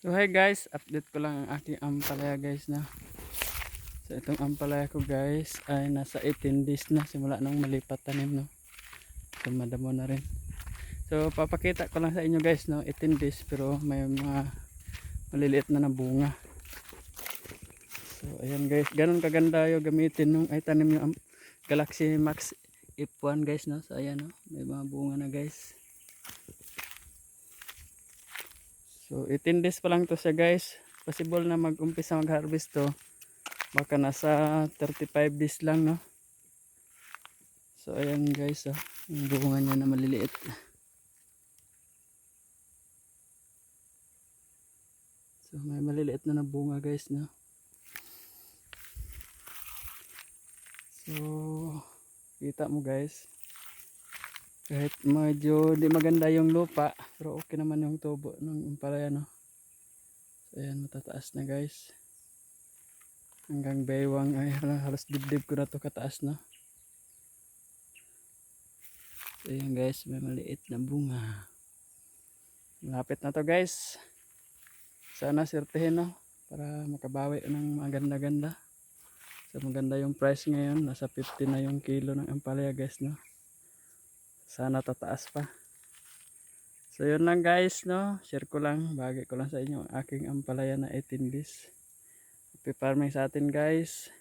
So hi guys, update ko lang ang aking ampalaya guys na. So itong ampalaya ko guys ay nasa 18 days na simula nung malipat tanim no. So madamo na rin. So papakita ko lang sa inyo guys no, 18 days pero may mga maliliit na na bunga. So ayan guys, ganun kaganda yung gamitin nung ay tanim yung Galaxy Max F1 guys no. So ayan no, may mga bunga na guys. So 18 days pa lang to siya guys. Possible na mag-umpisa mag-harvest to. Baka nasa 35 days lang no. So ayan guys oh. Yung bunga niya na maliliit. So may maliliit na na bunga guys no. So kita mo guys. Kahit medyo di maganda yung lupa, pero okay naman yung tubo ng umpalaya no. So ayan, matataas na guys. Hanggang baywang ay halos dibdib ko na to kataas no. So ayan guys, may maliit na bunga. Malapit na to guys. Sana sirtehin no, para makabawi ng maganda-ganda. So maganda yung price ngayon, nasa 50 na yung kilo ng ampalaya guys no sana tataas pa. So yun lang guys no? Share ko lang. Bagay ko lang sa inyo aking ampalaya na 18 days happy farming sa atin guys